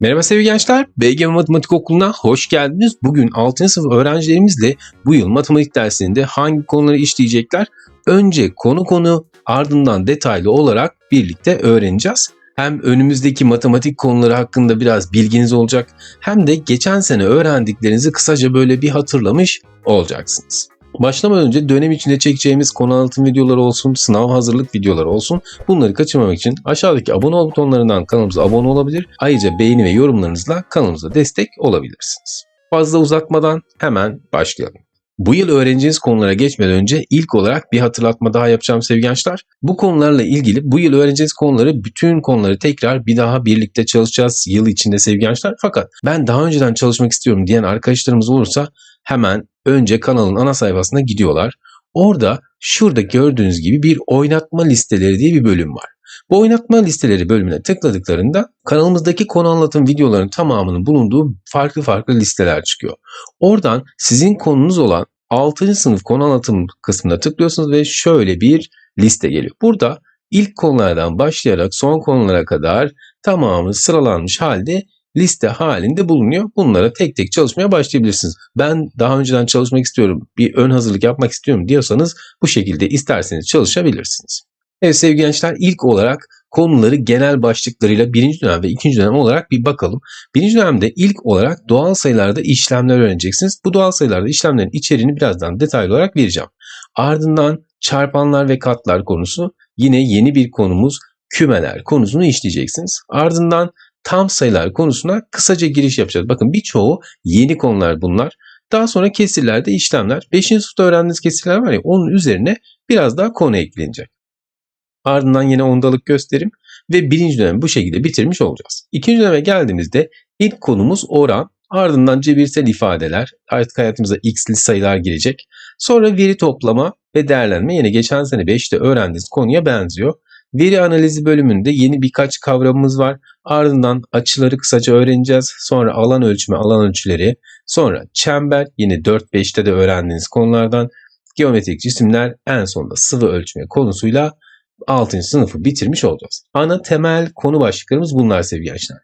Merhaba sevgili gençler, BGM Matematik Okulu'na hoş geldiniz. Bugün 6. sınıf öğrencilerimizle bu yıl matematik dersinde hangi konuları işleyecekler? Önce konu konu ardından detaylı olarak birlikte öğreneceğiz. Hem önümüzdeki matematik konuları hakkında biraz bilginiz olacak hem de geçen sene öğrendiklerinizi kısaca böyle bir hatırlamış olacaksınız. Başlamadan önce dönem içinde çekeceğimiz konu anlatım videoları olsun, sınav hazırlık videoları olsun bunları kaçırmamak için aşağıdaki abone ol butonlarından kanalımıza abone olabilir. Ayrıca beğeni ve yorumlarınızla kanalımıza destek olabilirsiniz. Fazla uzatmadan hemen başlayalım. Bu yıl öğreneceğiniz konulara geçmeden önce ilk olarak bir hatırlatma daha yapacağım sevgili gençler. Bu konularla ilgili bu yıl öğreneceğiniz konuları bütün konuları tekrar bir daha birlikte çalışacağız yıl içinde sevgili gençler. Fakat ben daha önceden çalışmak istiyorum diyen arkadaşlarımız olursa hemen önce kanalın ana sayfasına gidiyorlar. Orada şurada gördüğünüz gibi bir oynatma listeleri diye bir bölüm var. Bu oynatma listeleri bölümüne tıkladıklarında kanalımızdaki konu anlatım videolarının tamamının bulunduğu farklı farklı listeler çıkıyor. Oradan sizin konunuz olan 6. sınıf konu anlatım kısmına tıklıyorsunuz ve şöyle bir liste geliyor. Burada ilk konulardan başlayarak son konulara kadar tamamı sıralanmış halde liste halinde bulunuyor. Bunlara tek tek çalışmaya başlayabilirsiniz. Ben daha önceden çalışmak istiyorum, bir ön hazırlık yapmak istiyorum diyorsanız bu şekilde isterseniz çalışabilirsiniz. Evet sevgili gençler ilk olarak konuları genel başlıklarıyla birinci dönem ve ikinci dönem olarak bir bakalım. Birinci dönemde ilk olarak doğal sayılarda işlemler öğreneceksiniz. Bu doğal sayılarda işlemlerin içeriğini birazdan detaylı olarak vereceğim. Ardından çarpanlar ve katlar konusu yine yeni bir konumuz kümeler konusunu işleyeceksiniz. Ardından tam sayılar konusuna kısaca giriş yapacağız. Bakın birçoğu yeni konular bunlar. Daha sonra kesirlerde işlemler. 5. sınıfta öğrendiğiniz kesirler var ya onun üzerine biraz daha konu eklenecek. Ardından yine ondalık gösterim ve birinci dönemi bu şekilde bitirmiş olacağız. İkinci döneme geldiğimizde ilk konumuz oran, ardından cebirsel ifadeler, artık hayatımıza x'li sayılar girecek. Sonra veri toplama ve değerlenme yine geçen sene 5'te öğrendiğiniz konuya benziyor. Veri analizi bölümünde yeni birkaç kavramımız var. Ardından açıları kısaca öğreneceğiz. Sonra alan ölçümü, alan ölçüleri. Sonra çember yine 4-5'te de öğrendiğiniz konulardan. Geometrik cisimler en sonunda sıvı ölçme konusuyla 6. sınıfı bitirmiş olacağız. Ana temel konu başlıklarımız bunlar sevgili gençler.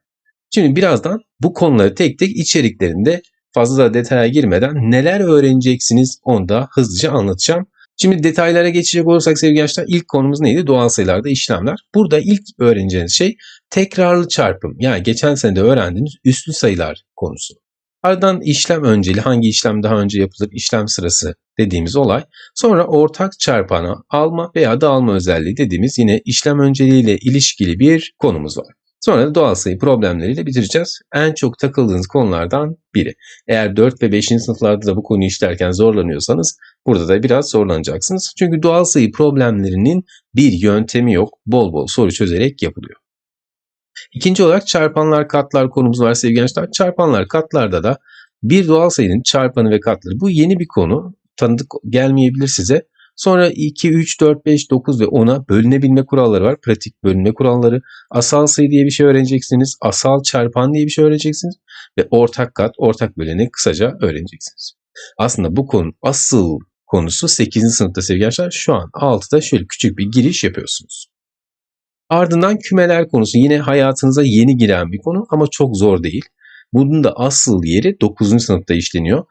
Şimdi birazdan bu konuları tek tek içeriklerinde fazla da detaya girmeden neler öğreneceksiniz onu da hızlıca anlatacağım. Şimdi detaylara geçecek olursak sevgili gençler ilk konumuz neydi? Doğal sayılarda işlemler. Burada ilk öğreneceğiniz şey tekrarlı çarpım. Yani geçen sene de öğrendiğimiz üslü sayılar konusu. Ardından işlem önceli hangi işlem daha önce yapılır işlem sırası dediğimiz olay. Sonra ortak çarpanı alma veya dağılma özelliği dediğimiz yine işlem önceliğiyle ilişkili bir konumuz var. Sonra da doğal sayı problemleriyle bitireceğiz. En çok takıldığınız konulardan biri. Eğer 4 ve 5. sınıflarda da bu konuyu işlerken zorlanıyorsanız burada da biraz zorlanacaksınız. Çünkü doğal sayı problemlerinin bir yöntemi yok. Bol bol soru çözerek yapılıyor. İkinci olarak çarpanlar katlar konumuz var sevgili gençler. Çarpanlar katlarda da bir doğal sayının çarpanı ve katları. Bu yeni bir konu. Tanıdık gelmeyebilir size. Sonra 2, 3, 4, 5, 9 ve 10'a bölünebilme kuralları var. Pratik bölünme kuralları. Asal sayı diye bir şey öğreneceksiniz. Asal çarpan diye bir şey öğreneceksiniz. Ve ortak kat, ortak böleni kısaca öğreneceksiniz. Aslında bu konu asıl konusu 8. sınıfta sevgili gençler. Şu an 6'da şöyle küçük bir giriş yapıyorsunuz. Ardından kümeler konusu yine hayatınıza yeni giren bir konu ama çok zor değil. Bunun da asıl yeri 9. sınıfta işleniyor.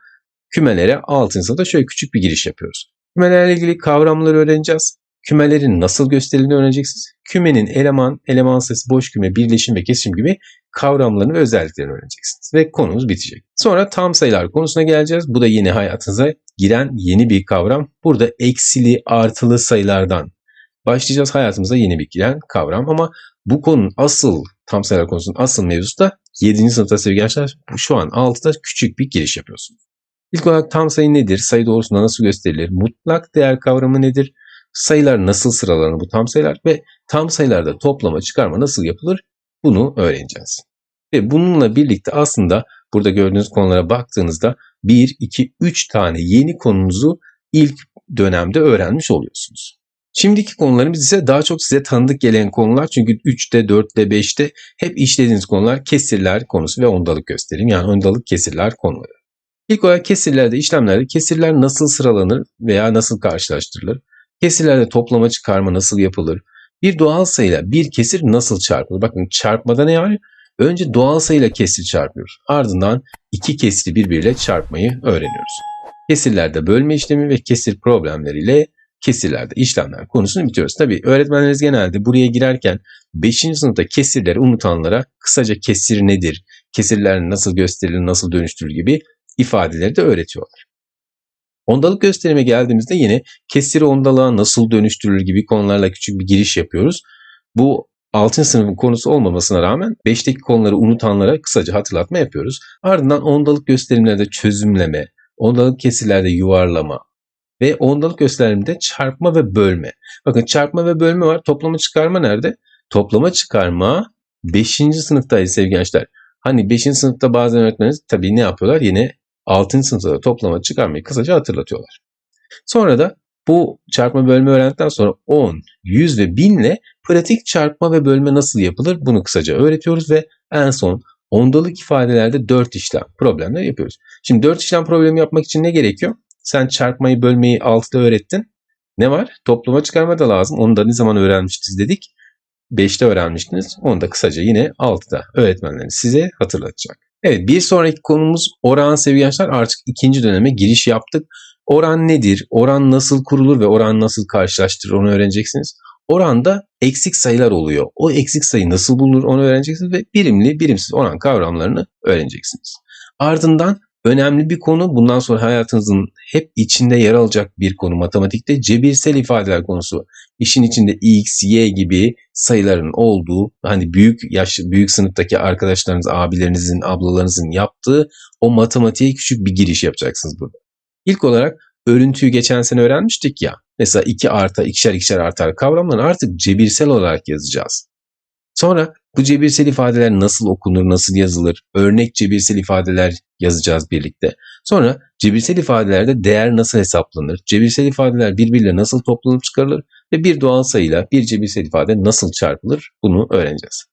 Kümelere 6. sınıfta şöyle küçük bir giriş yapıyoruz. Kümelerle ilgili kavramları öğreneceğiz. Kümelerin nasıl gösterildiğini öğreneceksiniz. Kümenin eleman, eleman sayısı, boş küme, birleşim ve kesişim gibi kavramlarını ve özelliklerini öğreneceksiniz. Ve konumuz bitecek. Sonra tam sayılar konusuna geleceğiz. Bu da yeni hayatınıza giren yeni bir kavram. Burada eksili, artılı sayılardan başlayacağız. Hayatımıza yeni bir giren kavram ama bu konunun asıl tam sayılar konusunun asıl mevzusu da 7. sınıfta sevgili gençler şu an 6'da küçük bir giriş yapıyorsunuz. İlk olarak tam sayı nedir? Sayı doğrusunda nasıl gösterilir? Mutlak değer kavramı nedir? Sayılar nasıl sıralanır bu tam sayılar? Ve tam sayılarda toplama çıkarma nasıl yapılır? Bunu öğreneceğiz. Ve bununla birlikte aslında burada gördüğünüz konulara baktığınızda 1, 2, 3 tane yeni konunuzu ilk dönemde öğrenmiş oluyorsunuz. Şimdiki konularımız ise daha çok size tanıdık gelen konular. Çünkü 3'te, 4'te, 5'te hep işlediğiniz konular kesirler konusu ve ondalık gösterim. Yani ondalık kesirler konuları. İlk olarak kesirlerde, işlemlerde kesirler nasıl sıralanır veya nasıl karşılaştırılır? Kesirlerde toplama çıkarma nasıl yapılır? Bir doğal sayıyla bir kesir nasıl çarpılır? Bakın çarpmada ne var? Önce doğal sayıyla kesri çarpıyoruz. Ardından iki kesri birbiriyle çarpmayı öğreniyoruz. Kesirlerde bölme işlemi ve kesir problemleriyle kesirlerde işlemler konusunu bitiriyoruz. Tabii öğretmenleriniz genelde buraya girerken 5. sınıfta kesirleri unutanlara kısaca kesir nedir, kesirler nasıl gösterilir, nasıl dönüştürülür gibi ifadeleri de öğretiyorlar. Ondalık gösterime geldiğimizde yine kesiri ondalığa nasıl dönüştürülür gibi konularla küçük bir giriş yapıyoruz. Bu 6. sınıfın konusu olmamasına rağmen 5'teki konuları unutanlara kısaca hatırlatma yapıyoruz. Ardından ondalık gösterimlerde çözümleme, ondalık kesirlerde yuvarlama ve ondalık gösterimde çarpma ve bölme. Bakın çarpma ve bölme var. Toplama çıkarma nerede? Toplama çıkarma 5. sınıftaydı sevgili gençler. Hani 5. sınıfta bazen öğretmeniniz tabii ne yapıyorlar? Yine 6. sınıfta da toplama çıkarmayı kısaca hatırlatıyorlar. Sonra da bu çarpma bölme öğrendikten sonra 10, 100 ve 1000 ile pratik çarpma ve bölme nasıl yapılır bunu kısaca öğretiyoruz ve en son ondalık ifadelerde 4 işlem problemler yapıyoruz. Şimdi 4 işlem problemi yapmak için ne gerekiyor? Sen çarpmayı bölmeyi 6'da öğrettin. Ne var? Toplama çıkarma da lazım. Onu da ne zaman öğrenmiştiniz dedik. 5'te öğrenmiştiniz. Onu da kısaca yine 6'da öğretmenleriniz size hatırlatacak. Evet bir sonraki konumuz oran seviyenler artık ikinci döneme giriş yaptık. Oran nedir? Oran nasıl kurulur ve oran nasıl karşılaştırılır onu öğreneceksiniz. Oranda eksik sayılar oluyor. O eksik sayı nasıl bulunur onu öğreneceksiniz ve birimli birimsiz oran kavramlarını öğreneceksiniz. Ardından önemli bir konu bundan sonra hayatınızın hep içinde yer alacak bir konu matematikte cebirsel ifadeler konusu. İşin içinde x, y gibi sayıların olduğu hani büyük yaş büyük sınıftaki arkadaşlarınız, abilerinizin, ablalarınızın yaptığı o matematiğe küçük bir giriş yapacaksınız burada. İlk olarak örüntüyü geçen sene öğrenmiştik ya. Mesela 2 arta, ikişer ikişer artar kavramlarını artık cebirsel olarak yazacağız. Sonra bu cebirsel ifadeler nasıl okunur, nasıl yazılır? Örnek cebirsel ifadeler yazacağız birlikte. Sonra cebirsel ifadelerde değer nasıl hesaplanır? Cebirsel ifadeler birbiriyle nasıl toplanıp çıkarılır? Ve bir doğal sayıyla bir cebirsel ifade nasıl çarpılır? Bunu öğreneceğiz.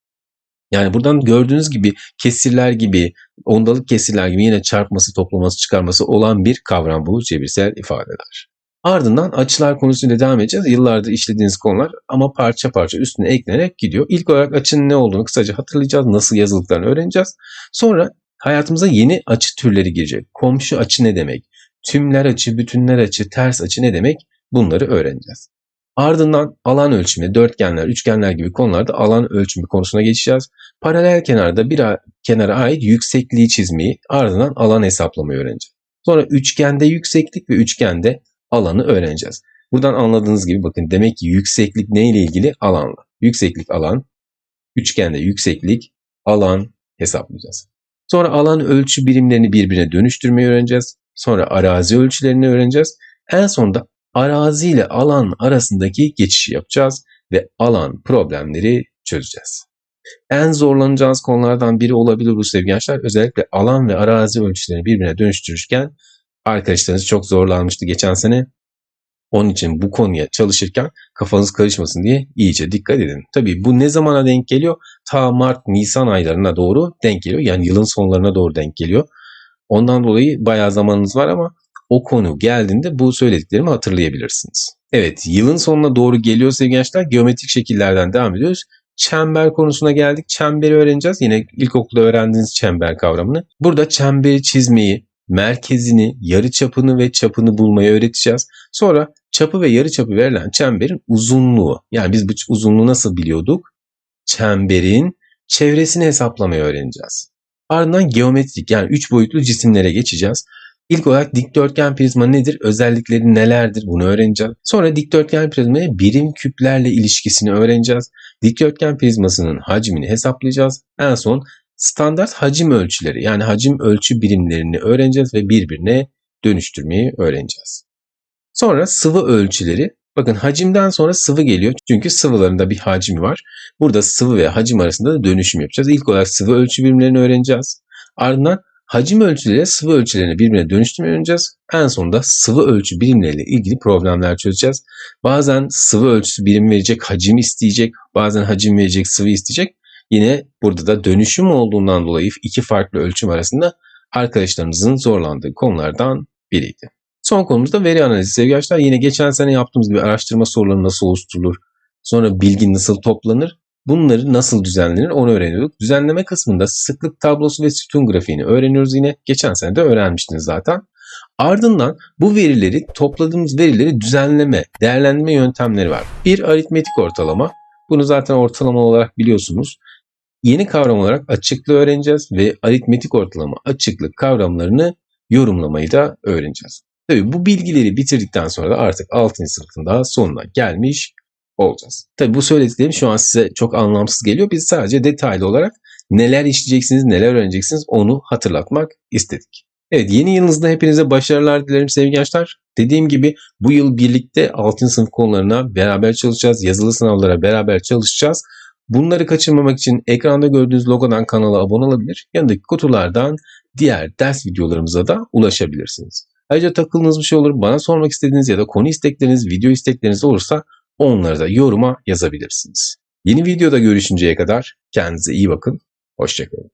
Yani buradan gördüğünüz gibi kesirler gibi, ondalık kesirler gibi yine çarpması, toplaması, çıkarması olan bir kavram bu cebirsel ifadeler. Ardından açılar konusuyla devam edeceğiz. Yıllardır işlediğiniz konular ama parça parça üstüne eklenerek gidiyor. İlk olarak açının ne olduğunu kısaca hatırlayacağız. Nasıl yazıldıklarını öğreneceğiz. Sonra hayatımıza yeni açı türleri girecek. Komşu açı ne demek? Tümler açı, bütünler açı, ters açı ne demek? Bunları öğreneceğiz. Ardından alan ölçümü, dörtgenler, üçgenler gibi konularda alan ölçümü konusuna geçeceğiz. Paralel kenarda bir kenara ait yüksekliği çizmeyi, ardından alan hesaplamayı öğreneceğiz. Sonra üçgende yükseklik ve üçgende alanı öğreneceğiz. Buradan anladığınız gibi bakın demek ki yükseklik ne ile ilgili? Alanla. Yükseklik alan, üçgende yükseklik, alan hesaplayacağız. Sonra alan ölçü birimlerini birbirine dönüştürmeyi öğreneceğiz. Sonra arazi ölçülerini öğreneceğiz. En sonunda arazi ile alan arasındaki geçişi yapacağız ve alan problemleri çözeceğiz. En zorlanacağınız konulardan biri olabilir bu sevgili gençler. Özellikle alan ve arazi ölçülerini birbirine dönüştürürken arkadaşlarınız çok zorlanmıştı geçen sene. Onun için bu konuya çalışırken kafanız karışmasın diye iyice dikkat edin. Tabii bu ne zamana denk geliyor? Ta Mart, Nisan aylarına doğru denk geliyor. Yani yılın sonlarına doğru denk geliyor. Ondan dolayı bayağı zamanınız var ama o konu geldiğinde bu söylediklerimi hatırlayabilirsiniz. Evet yılın sonuna doğru geliyor sevgili gençler. Geometrik şekillerden devam ediyoruz. Çember konusuna geldik. Çemberi öğreneceğiz. Yine ilkokulda öğrendiğiniz çember kavramını. Burada çemberi çizmeyi, merkezini, yarı çapını ve çapını bulmayı öğreteceğiz. Sonra çapı ve yarı çapı verilen çemberin uzunluğu. Yani biz bu uzunluğu nasıl biliyorduk? Çemberin çevresini hesaplamayı öğreneceğiz. Ardından geometrik yani 3 boyutlu cisimlere geçeceğiz. İlk olarak dikdörtgen prizma nedir? Özellikleri nelerdir? Bunu öğreneceğiz. Sonra dikdörtgen prizmaya birim küplerle ilişkisini öğreneceğiz. Dikdörtgen prizmasının hacmini hesaplayacağız. En son standart hacim ölçüleri yani hacim ölçü birimlerini öğreneceğiz ve birbirine dönüştürmeyi öğreneceğiz. Sonra sıvı ölçüleri. Bakın hacimden sonra sıvı geliyor. Çünkü sıvıların da bir hacmi var. Burada sıvı ve hacim arasında da dönüşüm yapacağız. İlk olarak sıvı ölçü birimlerini öğreneceğiz. Ardından hacim ölçüleri sıvı ölçülerini birbirine dönüştürmeyi öğreneceğiz. En sonunda sıvı ölçü birimleriyle ilgili problemler çözeceğiz. Bazen sıvı ölçüsü birim verecek hacim isteyecek. Bazen hacim verecek sıvı isteyecek. Yine burada da dönüşüm olduğundan dolayı iki farklı ölçüm arasında arkadaşlarımızın zorlandığı konulardan biriydi. Son konumuz da veri analizi sevgili arkadaşlar. Yine geçen sene yaptığımız gibi araştırma soruları nasıl oluşturulur, sonra bilgi nasıl toplanır bunları nasıl düzenlenir onu öğreniyorduk. Düzenleme kısmında sıklık tablosu ve sütun grafiğini öğreniyoruz yine. Geçen sene de öğrenmiştiniz zaten. Ardından bu verileri topladığımız verileri düzenleme, değerlendirme yöntemleri var. Bir aritmetik ortalama. Bunu zaten ortalama olarak biliyorsunuz. Yeni kavram olarak açıklığı öğreneceğiz ve aritmetik ortalama, açıklık kavramlarını yorumlamayı da öğreneceğiz. Tabii bu bilgileri bitirdikten sonra da artık 6. sınıfın daha sonuna gelmiş olacağız. Tabii bu söylediklerim şu an size çok anlamsız geliyor. Biz sadece detaylı olarak neler işleyeceksiniz, neler öğreneceksiniz onu hatırlatmak istedik. Evet yeni yılınızda hepinize başarılar dilerim sevgili gençler. Dediğim gibi bu yıl birlikte 6. sınıf konularına beraber çalışacağız. Yazılı sınavlara beraber çalışacağız. Bunları kaçırmamak için ekranda gördüğünüz logodan kanala abone olabilir. Yanındaki kutulardan diğer ders videolarımıza da ulaşabilirsiniz. Ayrıca takıldığınız bir şey olur, bana sormak istediğiniz ya da konu istekleriniz, video istekleriniz olursa onları da yoruma yazabilirsiniz. Yeni videoda görüşünceye kadar kendinize iyi bakın. Hoşçakalın.